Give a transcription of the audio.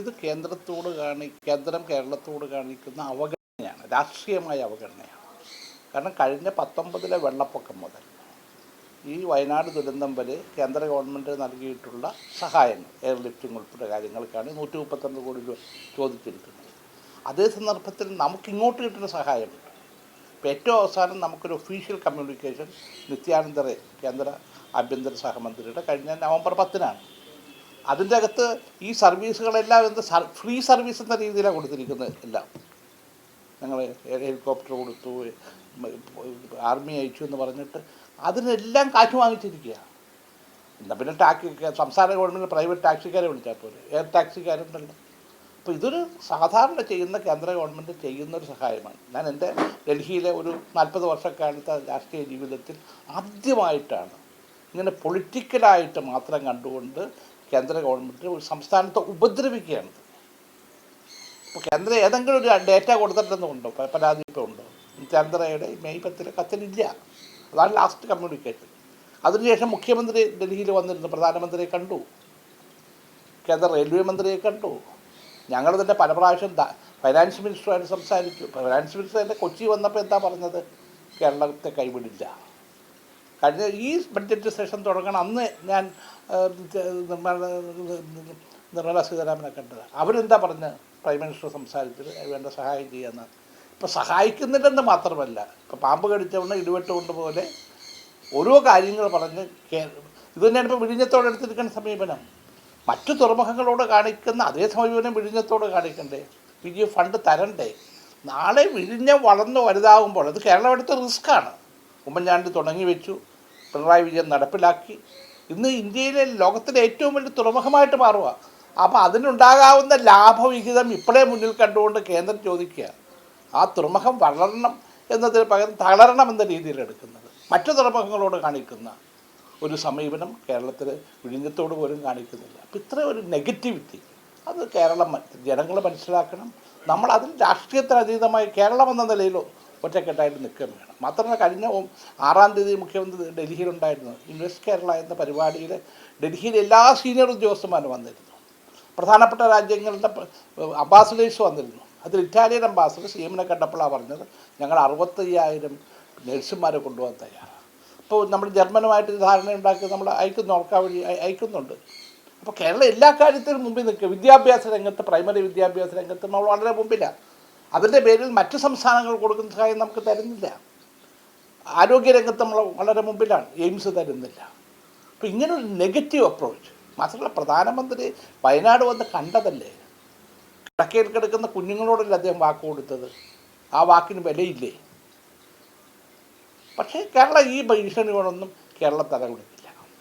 ഇത് കേന്ദ്രത്തോട് കാണി കേന്ദ്രം കേരളത്തോട് കാണിക്കുന്ന അവഗണനയാണ് രാഷ്ട്രീയമായ അവഗണനയാണ്. കാരണം കഴിഞ്ഞ പത്തൊമ്പതിലെ വെള്ളപ്പൊക്കം മുതൽ ഈ വയനാട് ദുരന്തം വരെ കേന്ദ്ര ഗവൺമെന്റ് നൽകിയിട്ടുള്ള സഹായങ്ങൾ എയർ ലിഫ്റ്റിംഗ് ഉൾപ്പെടെ കാര്യങ്ങൾക്കാണ് നൂറ്റി മുപ്പത്തൊന്ന് കോടി രൂപ ചോദിച്ചിരിക്കുന്നത്. അതേ സന്ദർഭത്തിൽ നമുക്ക് ഇങ്ങോട്ട് കിട്ടുന്ന സഹായമുണ്ട്. ഇപ്പോൾ ഏറ്റവും അവസാനം നമുക്കൊരു ഒഫീഷ്യൽ കമ്മ്യൂണിക്കേഷൻ നിത്യാനന്ദ റേ കേന്ദ്ര ആഭ്യന്തര സഹമന്ത്രിയുടെ കഴിഞ്ഞ നവംബർ പത്തിനാണ്. അതിന്റെ അകത്ത് ഈ സർവീസുകളെല്ലാം എന്ത് ഫ്രീ സർവീസ് എന്ന രീതിയിലാണ് കൊടുത്തിരിക്കുന്നത് എല്ലാം. ഞങ്ങൾ ഹെലികോപ്റ്റർ കൊടുത്തു ആർമി അയച്ചു എന്ന് പറഞ്ഞിട്ട് അതിനെല്ലാം കാശ് വാങ്ങിച്ചിരിക്കുക എന്നാൽ പിന്നെ ടാക്സി സംസ്ഥാന ഗവൺമെന്റ് പ്രൈവറ്റ് ടാക്സിക്കാരെ വിളിച്ചാൽ പോലെ എയർ ടാക്സിക്കാരുണ്ടല്ലോ. അപ്പോൾ ഇതൊരു സാധാരണ ചെയ്യുന്ന കേന്ദ്ര ഗവൺമെന്റ് ചെയ്യുന്നൊരു സഹായമാണ്. ഞാൻ എന്റെ ഡൽഹിയിലെ ഒരു നാൽപ്പത് വർഷക്കാലത്തെ രാഷ്ട്രീയ ജീവിതത്തിൽ ആദ്യമായിട്ടാണ് ഇങ്ങനെ പൊളിറ്റിക്കലായിട്ട് മാത്രം കണ്ടുകൊണ്ട് കേന്ദ്ര ഗവൺമെന്റ് ഒരു സംസ്ഥാനത്തെ ഉപദ്രവിക്കുകയാണ്. ഇപ്പോൾ കേന്ദ്രം ഏതെങ്കിലും ഒരു ഡേറ്റ കൊടുത്തിട്ടുണ്ടെന്നുണ്ടോ പരാതി ഇപ്പോൾ ഉണ്ടോ നിത്യാനന്ദറയുടെ മെയ് പത്തിലെ കത്തിലില്ല അതാണ് ലാസ്റ്റ് കമ്മ്യൂണിക്കേഷൻ അതിനുശേഷം മുഖ്യമന്ത്രി ഡൽഹിയിൽ വന്നിരുന്നു പ്രധാനമന്ത്രിയെ കണ്ടു. കേന്ദ്ര റെയിൽവേ മന്ത്രിയെ കണ്ടു. ഞങ്ങൾ തന്നെ പല പ്രാവശ്യം ഫൈനാൻസ് മിനിസ്റ്ററുമായിട്ട് സംസാരിച്ചു. ഫൈനാൻസ് മിനിസ്റ്റർ തന്നെ കൊച്ചി വന്നപ്പോൾ എന്താ പറഞ്ഞത്? കേരളത്തെ കൈവിടില്ല. കഴിഞ്ഞ ഈ ബഡ്ജറ്റ് സെഷൻ തുടങ്ങണം. അന്ന് ഞാൻ നിർമ്മലാ സീതാരാമനെ കണ്ടത്. അവരെന്താ പറഞ്ഞ് പ്രൈം മിനിസ്റ്റർ സംസാരിച്ചത്? വേണ്ട സഹായം ചെയ്യാന്ന്. ഇപ്പോൾ സഹായിക്കുന്നില്ലെന്ന് മാത്രമല്ല ഇപ്പോൾ പാമ്പ് കടിച്ചവണ് ഇടിവെട്ട് കൊണ്ടുപോലെ ഓരോ കാര്യങ്ങൾ പറഞ്ഞ് ഇത് തന്നെയാണ് ഇപ്പോൾ വിഴിഞ്ഞത്തോടെ എടുത്തിരിക്കുന്ന സമീപനം. മറ്റു തുറമുഖങ്ങളോട് കാണിക്കുന്ന അതേ സമീപനം വിഴിഞ്ഞത്തോട് കാണിക്കണ്ടേ? പി ജി ഫണ്ട് തരണ്ടേ? നാളെ വിഴിഞ്ഞം വളർന്ന് വലുതാകുമ്പോൾ അത് കേരളം എടുത്ത റിസ്ക്കാണ് ഉമ്മൻചാണ്ടി തുടങ്ങി വെച്ചു. പിണറായി വിജയൻ നടപ്പിലാക്കി. ഇന്ന് ഇന്ത്യയിലെ ലോകത്തിലെ ഏറ്റവും വലിയ തുറമുഖമായിട്ട് മാറുക. അപ്പോൾ അതിനുണ്ടാകാവുന്ന ലാഭവിഹിതം ഇപ്പോഴേ മുന്നിൽ കണ്ടുകൊണ്ട് കേന്ദ്രം ചോദിക്കുക. ആ തുറമുഖം വളരണം എന്നതിന് പകരം തളരണം എന്ന രീതിയിൽ എടുക്കുന്നത്. മറ്റു തുറമുഖങ്ങളോട് കാണിക്കുന്ന ഒരു സമീപനം കേരളത്തിൽ വിഴിഞ്ഞത്തോട് പോലും കാണിക്കുന്നില്ല. അപ്പം ഇത്ര ഒരു നെഗറ്റിവിറ്റി. അത് കേരളം ജനങ്ങൾ മനസ്സിലാക്കണം. നമ്മൾ അതിൽ രാഷ്ട്രീയത്തിന് അതീതമായി കേരളം എന്ന നിലയിലോ ഒറ്റക്കെട്ടായിട്ട് നിൽക്കുകയും വേണം. മാത്രമല്ല കഴിഞ്ഞ ആറാം തീയതി മുഖ്യമന്ത്രി ഡൽഹിയിലുണ്ടായിരുന്നു. ഇൻവെസ്റ്റ് കേരള എന്ന പരിപാടിയിൽ ഡൽഹിയിലെ എല്ലാ സീനിയർ ഉദ്യോഗസ്ഥന്മാരും വന്നിരുന്നു. പ്രധാനപ്പെട്ട രാജ്യങ്ങളുടെ അംബാസഡേഴ്സ് വന്നിരുന്നു. അതിൽ ഇറ്റാലിയൻ അംബാസഡർ സി എമ്മിനെ കണ്ടപ്പോഴാണ് പറഞ്ഞത് ഞങ്ങൾ അറുപത്തയ്യായിരം നഴ്സുമാരെ കൊണ്ടുപോകാൻ തയ്യാറാണ്. അപ്പോൾ നമ്മൾ ജർമ്മനുമായിട്ട് ധാരണ ഉണ്ടാക്കി നമ്മൾ അയക്കുന്നു ഓർക്കാൻ വഴി അയക്കുന്നുണ്ട്. അപ്പോൾ കേരളം എല്ലാ കാര്യത്തിലും മുമ്പിൽ നിൽക്കുക. വിദ്യാഭ്യാസ രംഗത്ത് പ്രൈമറി വിദ്യാഭ്യാസ രംഗത്ത് നമ്മൾ വളരെ മുമ്പിലാണ് അതിന്റെ പേരിൽ മറ്റു സംസ്ഥാനങ്ങൾ കൊടുക്കുന്ന സഹായം നമുക്ക് തരുന്നില്ല. ആരോഗ്യരംഗത്ത് നമ്മൾ വളരെ മുമ്പിലാണ് എയിംസ് തരുന്നില്ല. അപ്പോൾ ഇങ്ങനൊരു നെഗറ്റീവ് അപ്രോച്ച്. മാത്രമല്ല പ്രധാനമന്ത്രി വയനാട് വന്ന് കണ്ടതല്ലേ? കിടക്കയിൽ കിടക്കുന്ന കുഞ്ഞുങ്ങളോടല്ലേ അദ്ദേഹം വാക്ക് കൊടുത്തത്? ആ വാക്കിന് വിലയില്ലേ? പക്ഷേ കേരള ഈ ഭീഷണികളൊന്നും കേരള തലകൊടുക്കില്ല